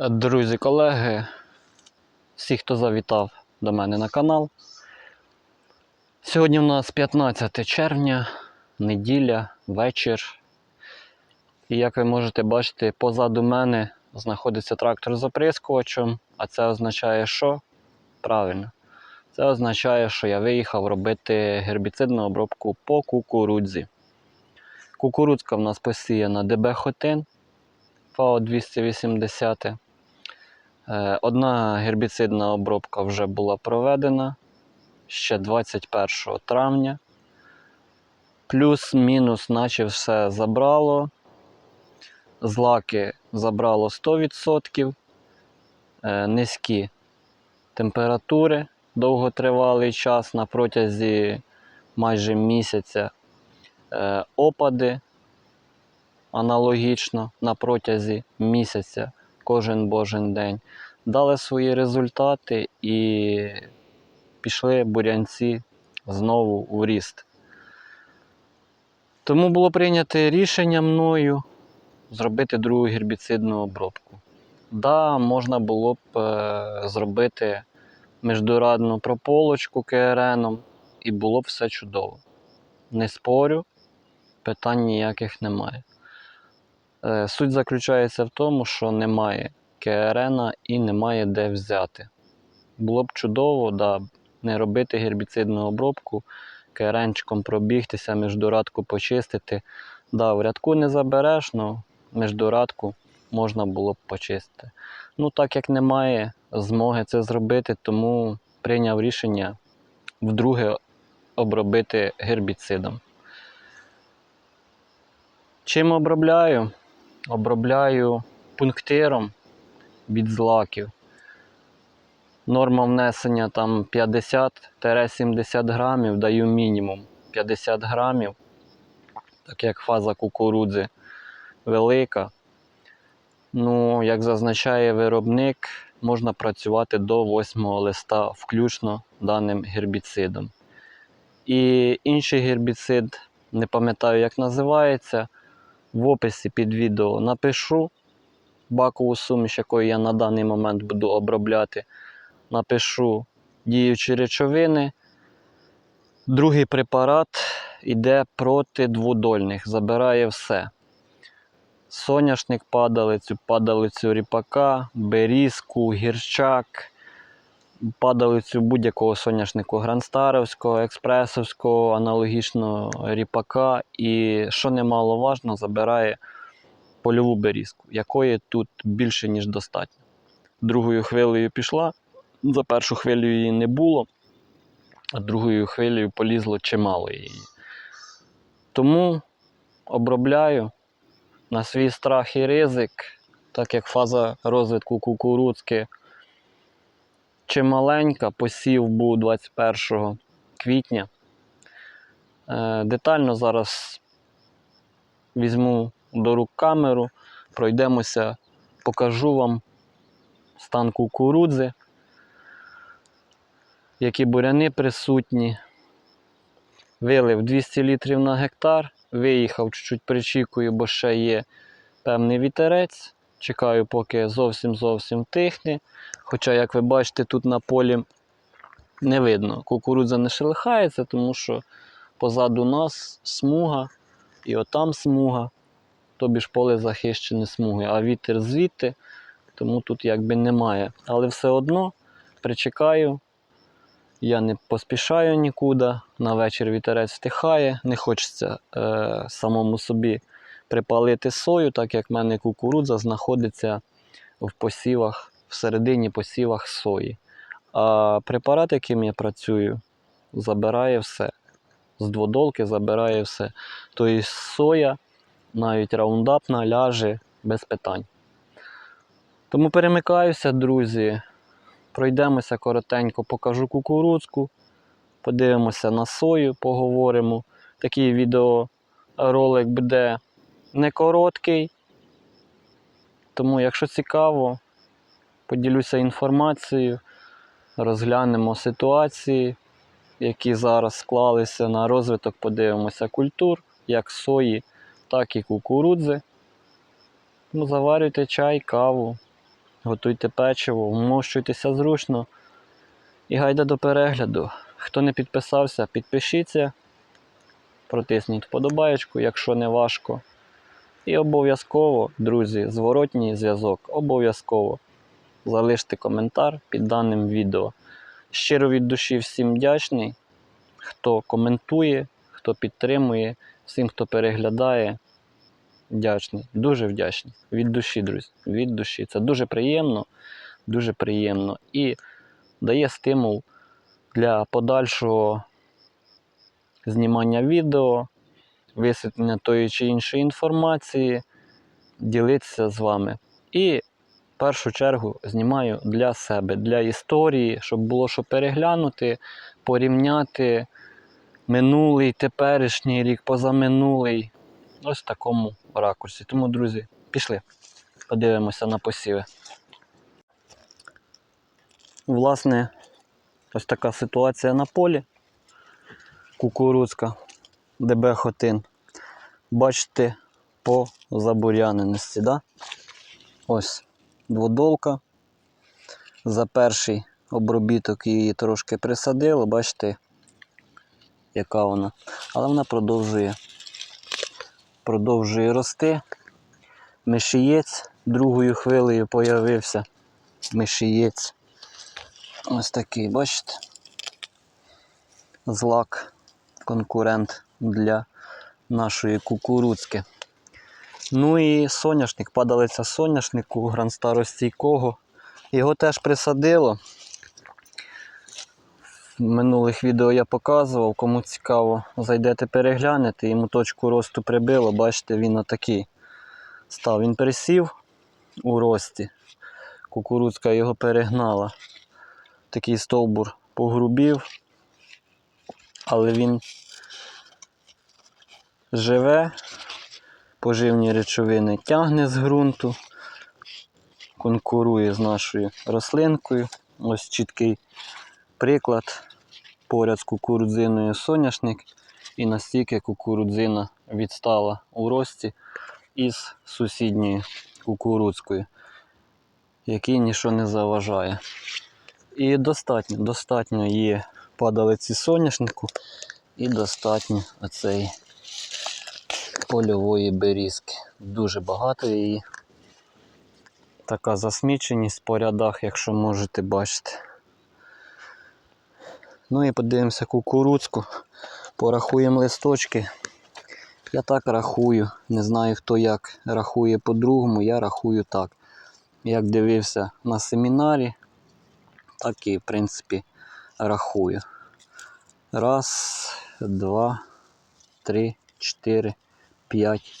Друзі, колеги, всі, хто завітав до мене на канал. Сьогодні у нас 15 червня, неділя, вечір. І як ви можете бачити, позаду мене знаходиться трактор з оприскувачем, а це означає, що? Правильно. Це означає, що я виїхав робити гербіцидну обробку по кукурудзі. Кукурудзка в нас посіяна ДБ Хотин ФАО 280. Е, Одна гербіцидна обробка вже була проведена ще 21 травня. Плюс-мінус, наче все забрало. Злаки забрало 100%. Е, Низькі температури довготривалий час на протязі майже місяця. Е, Опади аналогічно на протязі місяця кожен божий день дали свої результати і пішли бурянці знову в ріст. Тому було прийнято рішення мною зробити другу гербіцидну обробку. Да, можна було б е, зробити міждорадну прополочку КРНом і було б все чудово. Не спорю, питань ніяких немає. Е, Суть заключається в тому, що немає КРН і немає де взяти. Було б чудово, да, не робити гербіцидну обробку, КРНчиком пробігтися, міждорадку почистити. Да, в рядку не забереш, але міждорадку можна було б почистити. Ну, так як немає змоги це зробити, тому прийняв рішення вдруге обробити гербіцидом. Чим обробляю? Обробляю пунктиром від злаків. Норма внесення там 50-70 грамів, даю мінімум 50 грамів, так як фаза кукурудзи велика. Ну, як зазначає виробник, можна працювати до 8 листа включно даним гербіцидом. І інший гербіцид, не пам'ятаю, як називається. В описі під відео напишу бакову суміш, якою я на даний момент буду обробляти. Напишу діючі речовини. Другий препарат йде проти дводольних, забирає все. Соняшник падалицю, падалицю ріпака, берізку, гірчак, падалицю будь-якого соняшнику гранстаровського, експресовського, аналогічно ріпака. І, що немаловажно, забирає польову берізку, якої тут більше, ніж достатньо. Другою хвилею пішла, за першу хвилю її не було, а другою хвилею полізло чимало її. Тому обробляю на свій страх і ризик, так як фаза розвитку кукурудзки чималенька, посів був 21 квітня. Е, Детально зараз візьму до рук камеру, пройдемося, покажу вам стан кукурудзи, які буряни присутні. Вилив 200 літрів на гектар, виїхав чуть-чуть причікую, бо ще є певний вітерець. Чекаю, поки зовсім-зовсім тихне. Хоча, як ви бачите, тут на полі не видно. Кукурудза не шелихається, тому що позаду нас смуга і отам смуга. Тобі ж поле захищене смугою, а вітер звідти, тому тут якби немає. Але все одно причекаю, я не поспішаю нікуди. На вечір вітерець втихає, не хочеться е, самому собі припалити сою, так як в мене кукурудза знаходиться в посівах, всередині посівах сої. А препарат, яким я працюю, забирає все. З дводолки забирає все. Тобто соя, навіть раундапна, ляже без питань. Тому перемикаюся, друзі. Пройдемося коротенько, покажу кукурудзку, подивимося на сою, поговоримо. Такий відеоролик буде не короткий. Тому, якщо цікаво, поділюся інформацією, розглянемо ситуації, які зараз склалися на розвиток, подивимося культур, як сої, так і кукурудзи. Ну, заварюйте чай, каву, готуйте печиво, вмощуйтеся зручно. І гайда до перегляду. Хто не підписався, підпишіться, протисніть вподобаєчку, якщо не важко. І обов'язково, друзі, зворотній зв'язок, обов'язково залиште коментар під даним відео. Щиро від душі всім вдячний, хто коментує, хто підтримує, всім, хто переглядає. Вдячний, дуже вдячний. Від душі, друзі. Від душі. Це дуже приємно, дуже приємно. І дає стимул для подальшого знімання відео, висвітлення тої чи іншої інформації, ділитися з вами. І першу чергу знімаю для себе, для історії, щоб було що переглянути, порівняти минулий, теперішній рік, позаминулий. Ось в такому ракурсі. Тому, друзі, пішли, подивимося на посіви. Власне, ось така ситуація на полі. Кукурудзка, ДБ Хотин. Бачите, по забуряненості, да? Ось дводолка. За перший обробіток її трошки присадило, бачите, яка вона. Але вона продовжує, продовжує рости. Мишієць другою хвилею появився. Мишієць. Ось такий, бачите? Злак, конкурент для нашої кукурудзки. Ну і соняшник, падалиця соняшнику гранстаростійкого. Його теж присадило. В минулих відео я показував, кому цікаво, зайдете переглянете, йому точку росту прибило, бачите, він отакий став. Він пересів у рості. Кукурудзка його перегнала. Такий стовбур погрубів, але він живе, поживні речовини тягне з ґрунту, конкурує з нашою рослинкою. Ось чіткий приклад. Поряд з кукурудзиною соняшник, і настільки кукурудзина відстала у рості із сусідньою кукурудзкою, який нічого не заважає. І достатньо, достатньо є падалиці соняшнику і достатньо оцеї польової берізки. Дуже багато її. Така засміченість по рядах, якщо можете бачити. Ну і подивимося кукурудзку. Порахуємо листочки. Я так рахую. Не знаю хто як рахує по-другому, я рахую так. Як дивився на семінарі, так і в принципі рахую. Раз, два, три, чотири, п'ять,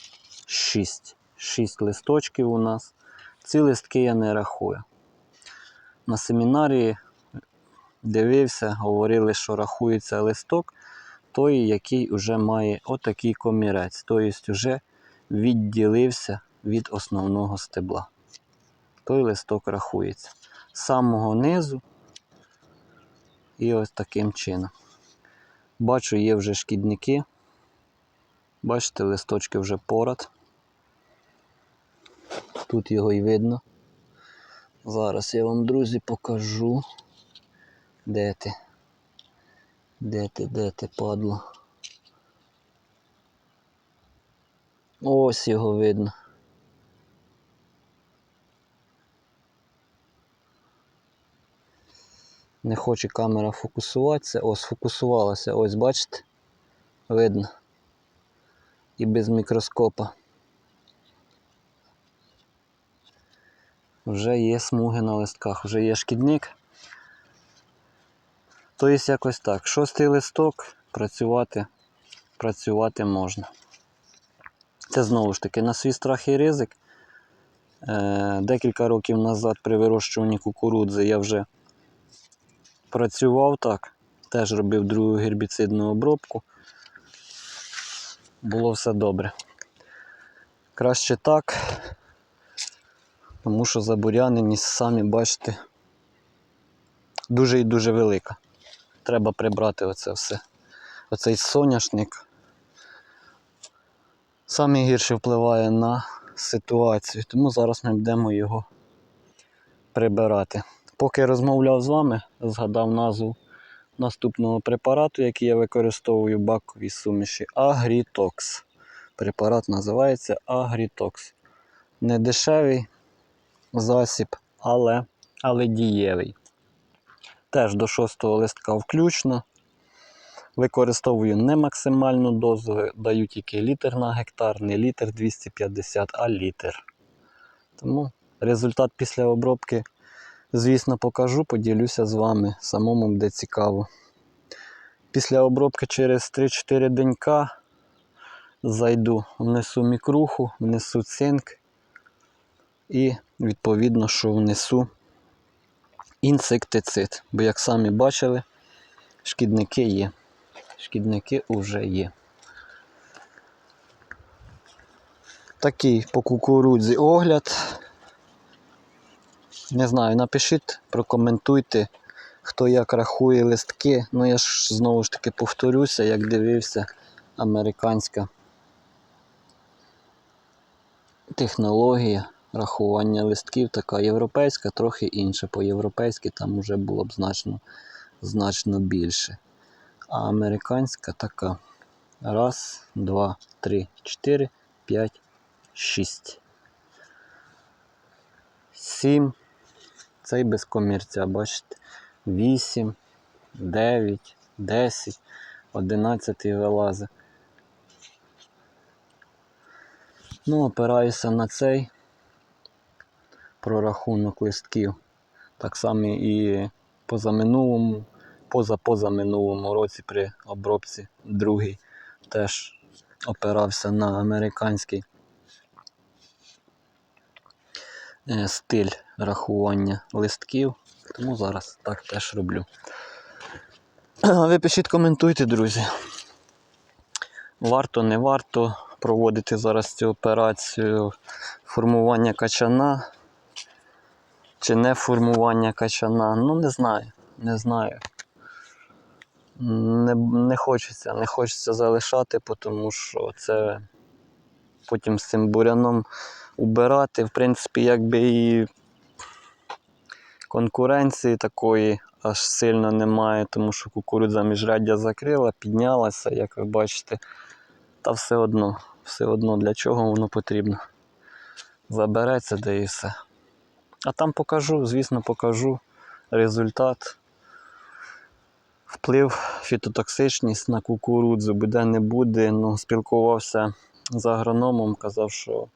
шість. Шість листочків у нас. Ці листки я не рахую. На семінарі дивився, говорили, що рахується листок, той, який вже має отакий комірець, тобто вже відділився від основного стебла. Той листок рахується. З самого низу і ось таким чином. Бачу, є вже шкідники. Бачите, листочки вже порад. Тут його і видно. Зараз я вам, друзі, покажу. Де ти? Де ти, де ти, падло? Ось його видно. Не хоче камера фокусуватися. Ось фокусувалася, ось бачите? Видно. І без мікроскопа. Вже є смуги на листках, вже є шкідник. Тобто якось так. Шостий листок працювати, працювати можна. Це знову ж таки на свій страх і ризик. Е, Декілька років назад при вирощуванні кукурудзи я вже працював так, теж робив другу гербіцидну обробку. Було все добре. Краще так, тому що забуряненість, самі бачите, дуже і дуже велика. Треба прибрати оце все. Оцей соняшник саме гірше впливає на ситуацію, тому зараз ми будемо його прибирати. Поки розмовляв з вами, згадав назву наступного препарату, який я використовую в баковій суміші Агрітокс. Препарат називається Агрітокс. Не дешевий засіб, але, але дієвий. Теж до шостого листка включно. Використовую не максимальну дозу, даю тільки літр на гектар, не літр 250, а літр. Тому результат після обробки, звісно, покажу, поділюся з вами, самому буде цікаво. Після обробки через 3-4 денька зайду, внесу мікруху, внесу цинк і відповідно, що внесу інсектицид. Бо, як самі бачили, шкідники є. Шкідники вже є. Такий по кукурудзі огляд. Не знаю, напишіть, прокоментуйте, хто як рахує листки. Ну я ж знову ж таки повторюся, як дивився американська технологія рахування листків, така європейська, трохи інша. По-європейськи там вже було б значно, значно більше. А американська така. Раз, два, три, чотири, п'ять, шість. Сім. Цей без комірця, бачите. Вісім, дев'ять, десять, одинадцятий вилазить. Ну, опираюся на цей прорахунок листків. Так само і позаминулому, позапозаминулому році при обробці другий теж опирався на американський е, стиль рахування листків. Тому зараз так теж роблю. Ви пишіть, коментуйте, друзі. Варто, не варто проводити зараз цю операцію формування качана чи не формування качана. Ну, не знаю. Не знаю. Не, не хочеться, не хочеться залишати, тому що це потім з цим буряном убирати. В принципі, якби і конкуренції такої аж сильно немає, тому що кукурудза міжряддя закрила, піднялася, як ви бачите. Та все одно, все одно для чого воно потрібно. Забереться де і все. А там покажу, звісно, покажу результат. Вплив, фітотоксичність на кукурудзу буде, не буде. Ну, спілкувався з агрономом, казав, що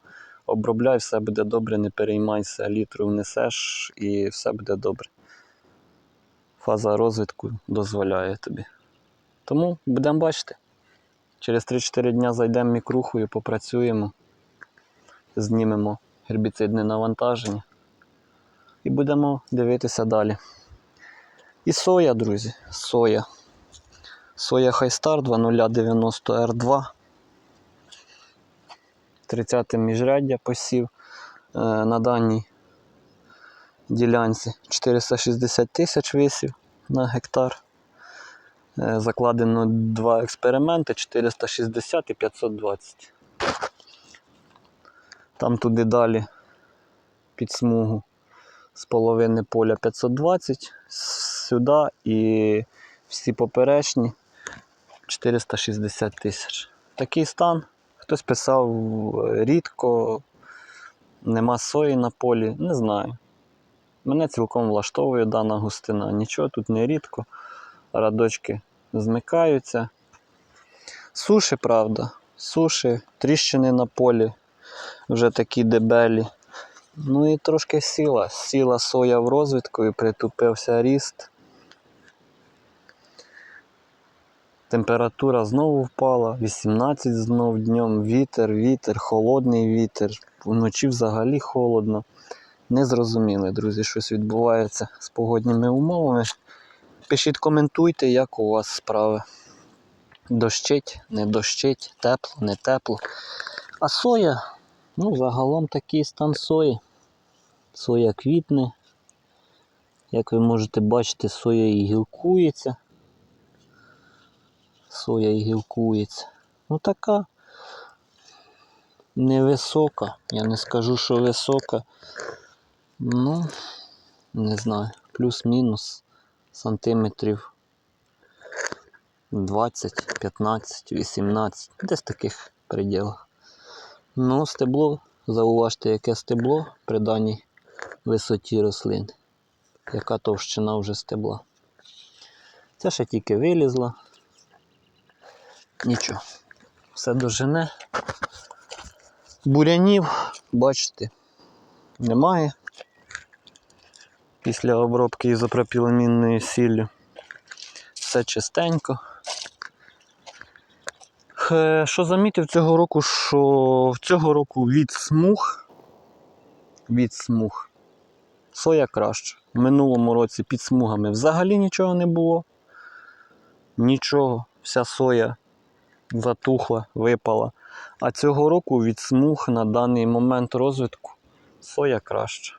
обробляй, все буде добре, не переймайся, літру внесеш і все буде добре. Фаза розвитку дозволяє тобі. Тому будемо бачити. Через 3-4 дня зайдемо мікрухою, попрацюємо, знімемо гербіцидне навантаження і будемо дивитися далі. І соя, друзі, соя. Соя Хайстар 2090 R2. 30 міжряддя посів е, на даній ділянці 460 тисяч висів на гектар. Е, Закладено два експерименти 460 і 520. Там туди далі під смугу з половини поля 520, сюди і всі поперечні 460 тисяч. Такий стан. Хтось писав е, рідко, нема сої на полі, не знаю. Мене цілком влаштовує дана густина. Нічого тут не рідко. Радочки змикаються. Суші, правда, суші, тріщини на полі вже такі дебелі. Ну і трошки сіла. Сіла соя в розвитку і притупився ріст. Температура знову впала, 18 знов днем, вітер, вітер, холодний вітер. Вночі взагалі холодно. Не зрозуміли, друзі, щось відбувається з погодніми умовами. Пишіть, коментуйте, як у вас справи. Дощить, не дощить, тепло, не тепло. А соя, ну, загалом такий стан сої. Соя квітне. Як ви можете бачити, соя і гілкується. Соя і гілкується. Ну така невисока. Я не скажу, що висока. Ну, не знаю, плюс-мінус сантиметрів 20, 15, 18, десь таких пределах. Ну, стебло, зауважте, яке стебло при даній висоті рослин. Яка товщина вже стебла. Це ще тільки вилізла. Нічого. Все дожене. Бурянів, бачите, немає. Після обробки ізопропіламінною сіллю. Все чистенько. Е, Що замітив цього року, що цього року від смуг, від смуг, соя краще. В минулому році під смугами взагалі нічого не було. Нічого, вся соя затухла, випала. А цього року від смуг на даний момент розвитку соя краще.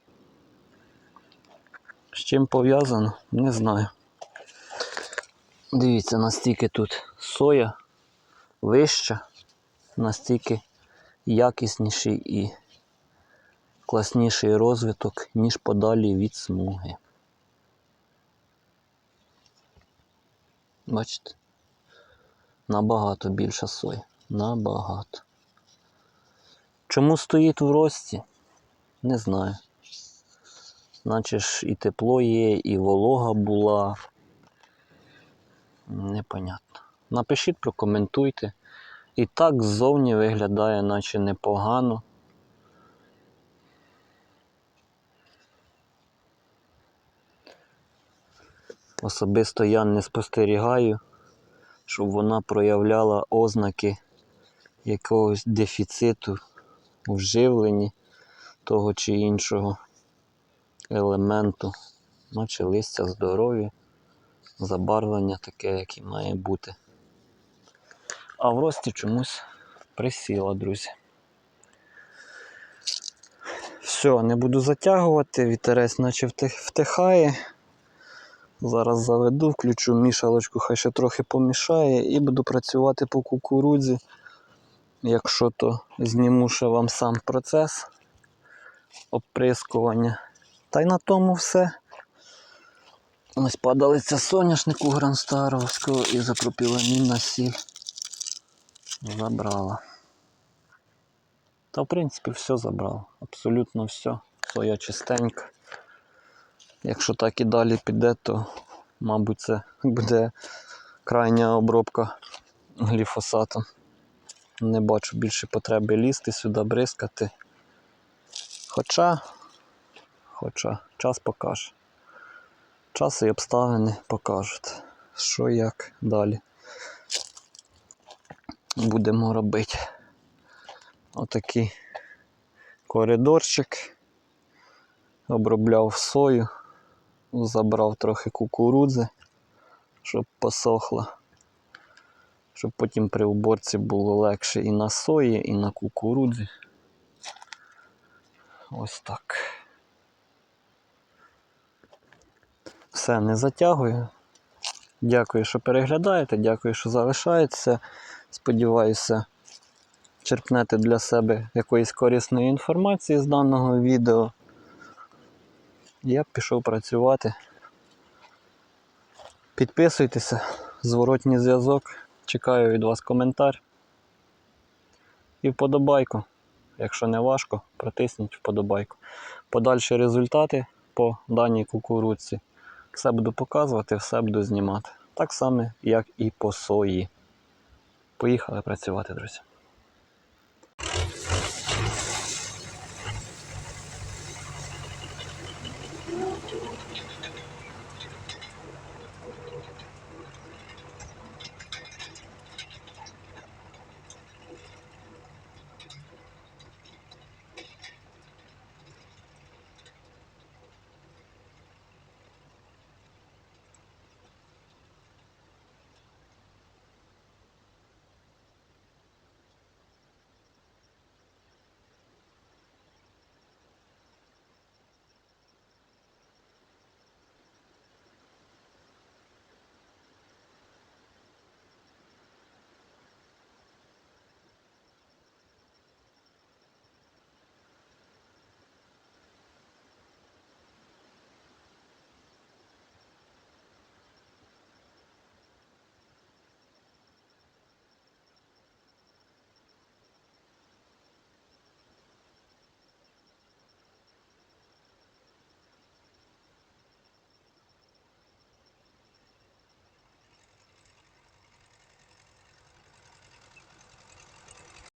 З чим пов'язано, не знаю. Дивіться, настільки тут соя вища, настільки якісніший і класніший розвиток, ніж подалі від смуги. Бачите? Набагато більша соя. Набагато. Чому стоїть в рості? Не знаю. Наче ж і тепло є, і волога була. Непонятно. Напишіть, прокоментуйте. І так ззовні виглядає, наче непогано. Особисто я не спостерігаю, щоб вона проявляла ознаки якогось дефіциту у вживленні того чи іншого елементу, наче листя здорові, забарвлення таке, яке має бути. А в рості чомусь присіла, друзі. Все, не буду затягувати, вітерець наче втихає. Зараз заведу, включу мішалочку, хай ще трохи помішає і буду працювати по кукурудзі. Якщо то зніму ще вам сам процес оприскування. Та й на тому все. Ось падалиця соняшнику гранстаровського і запропіламінна сіль забрала. Та в принципі все забрав. Абсолютно все. Соя чистенька. Якщо так і далі піде, то, мабуть, це буде крайня обробка гліфосатом. Не бачу більше потреби лізти сюди, бризкати. Хоча, хоча, час покаже. Час і обставини покажуть, що як далі будемо робити. Отакий коридорчик. Обробляв сою, забрав трохи кукурудзи, щоб посохла, щоб потім при уборці було легше і на сої, і на кукурудзі. Ось так. Все, не затягую. Дякую, що переглядаєте, дякую, що залишаєтеся. Сподіваюся, черпнете для себе якоїсь корисної інформації з даного відео. Я б пішов працювати. Підписуйтеся, зворотній зв'язок. Чекаю від вас коментар. І вподобайку. Якщо не важко, протисніть вподобайку. Подальші результати по даній кукурудці. Все буду показувати, все буду знімати. Так само, як і по сої. Поїхали працювати, друзі.